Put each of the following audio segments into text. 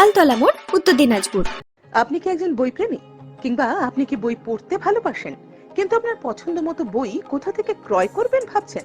Taltala মোড়, উত্তর দিনাজপুর। আপনি কি একজন বই প্রেমী কিংবা আপনি কি বই পড়তে ভালোবাসেন? কিন্তু আপনার পছন্দ মতো বই কোথা থেকে ক্রয় করবেন ভাবছেন?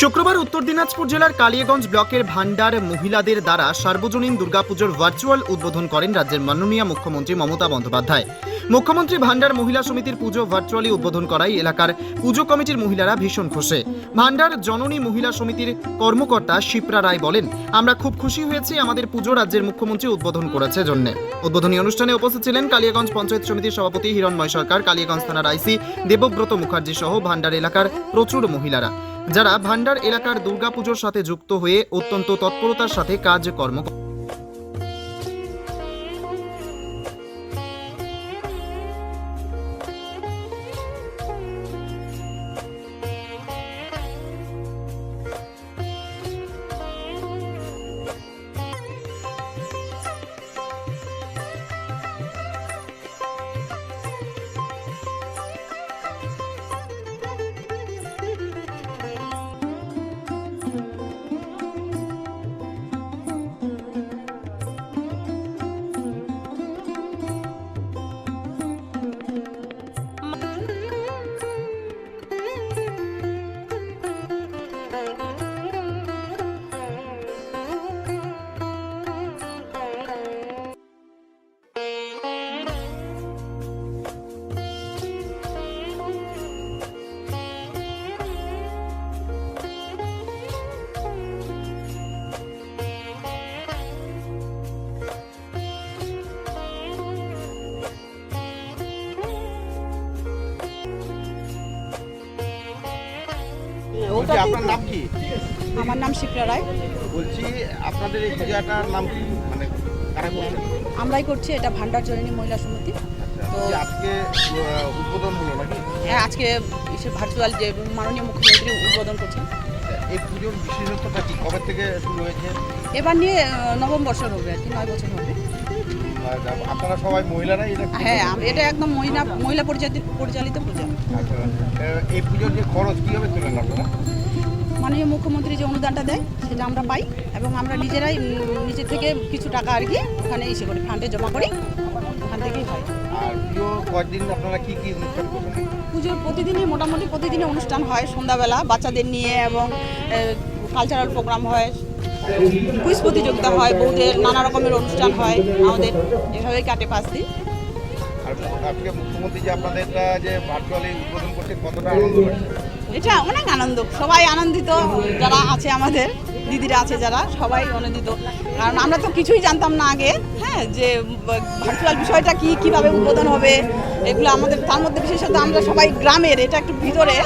শুক্রবার উত্তর দিনাজপুর জেলার কালিয়াগঞ্জ ব্লকের ভান্ডার মহিলাদের দ্বারা সার্বজনীন দুর্গাপুজোর ভার্চুয়াল উদ্বোধন করেন রাজ্যের মাননীয় মুখ্যমন্ত্রী মমতা বন্দ্যোপাধ্যায়। মুখ্যমন্ত্রী ভান্ডার মহিলা সমিতির পুজো ভার্চুয়ালি উদ্বোধন করায় এলাকার পুজো কমিটির মহিলারা ভীষণ খুশি। ভান্ডার জননী মহিলা সমিতির কর্মকর্তা শিপ্রা রায় বলেন, আমরা খুব খুশি হয়েছি আমাদের পুজো রাজ্যের মুখ্যমন্ত্রী উদ্বোধন করেছে জন্য। উদ্বোধনী অনুষ্ঠানে উপস্থিত ছিলেন কালিয়াগঞ্জ পঞ্চায়েত সমিতির সভাপতি হিরণময় সরকার, কালিয়াগঞ্জ থানার আইসি দেবব্রত মুখার্জি সহ ভান্ডার এলাকার প্রচুর মহিলারা। যারা ভান্ডার এলাকার দুর্গাপুজোর সাথে যুক্ত হয়ে অত্যন্ত তৎপরতার সাথে কাজকর্ম করে। আপনার নাম কি? আমার নাম শিপ্রা রায়। বলছি আপনাদের এই পূজাটার নাম কি? মানে কারা করছেন? আমরাই করছি এটা ভান্ডার জননী মহিলা সমিতি। আচ্ছা, বলছি আজকে উদ্বোধন হলো নাকি? হ্যাঁ আজকে ভার্চুয়াল যে মাননীয় মুখ্যমন্ত্রী উদ্বোধন করছেন। এই পুজোর বিশেষত্বটা কি? কবে থেকে শুরু হয়েছে? এবার নিয়ে নবম বছর হবে আর কি নয় বছর হবে। আপনারা সবাই মহিলারাই এটা হ্যাঁ এটা একদম মহিলা মহিলা পরিচালিত পরিচালিত পুজো। আচ্ছা, এই পুজোর যে খরচ কীভাবে তোলেন আপনারা? মাননীয় মুখ্যমন্ত্রী যে অনুদানটা দেয় সেটা আমরা পাই এবং আমরা নিজেরাই উম, নিজে থেকে কিছু টাকা আর কি ওখানে ইসে করি ফান্ডে জমা করি। ওখান থেকেই হয়। পুজোর প্রতিদিনই মোটামুটি প্রতিদিনই অনুষ্ঠান হয় সন্ধ্যাবেলা বাচ্চাদের নিয়ে এবং কালচারাল প্রোগ্রাম হয়। কুইজ প্রতিযোগিতা হয় বউদের নানা রকমের অনুষ্ঠান হয় আমাদের এভাবেই কাটে পাঁচ দিন। আজকে মুখ্যমন্ত্রী যে আপনাদেরটা যে ভার্চুয়ালি উদ্বোধন করছে কতটা আনন্দ এটা অনেক আনন্দ। সবাই আনন্দিত যারা আছে আমাদের দিদিরা আছে যারা সবাই আনন্দিত। কারণ আমরা তো কিছুই জানতাম না আগে হ্যাঁ যে ভার্চুয়াল বিষয়টা কি কীভাবে উদ্বোধন হবে এগুলো আমাদের তার মধ্যে বিশেষত আমরা সবাই গ্রামের এটা একটু ভিতরে।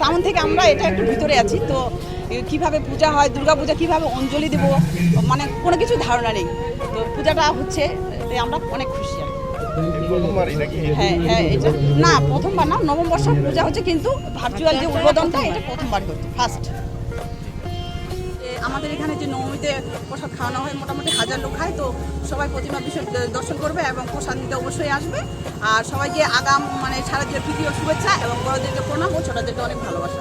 টাউন থেকে আমরা এটা একটু ভিতরে আছি তো কীভাবে পূজা হয় দুর্গা পূজা কীভাবে অঞ্জলি দেব মানে কোনো কিছু ধারণা নেই। তো পূজাটা হচ্ছে এতে আমরা অনেক খুশি হ্যাঁ হ্যাঁ এটা না, প্রথমবার না, নবম বর্ষ পূজা হচ্ছে কিন্তু ভার্চুয়াল যে উদ্বোধনটা, এটা প্রথমবার হচ্ছে ফার্স্ট আমাদের এখানে যে নবমীতে প্রসাদ খাওয়ানো হয়, মোটামুটি হাজার লোক খায়, তো সবাই প্রতিমা বিষয় দর্শন করবে এবং প্রসাদ নিতে অবশ্যই আসবে। আর সবাইকে আগাম মানে সারা দিয়ে প্রীতি শুভেচ্ছা এবং বড়দেরকে প্রণাম ও ছোটদেরকে অনেক ভালোবাসা।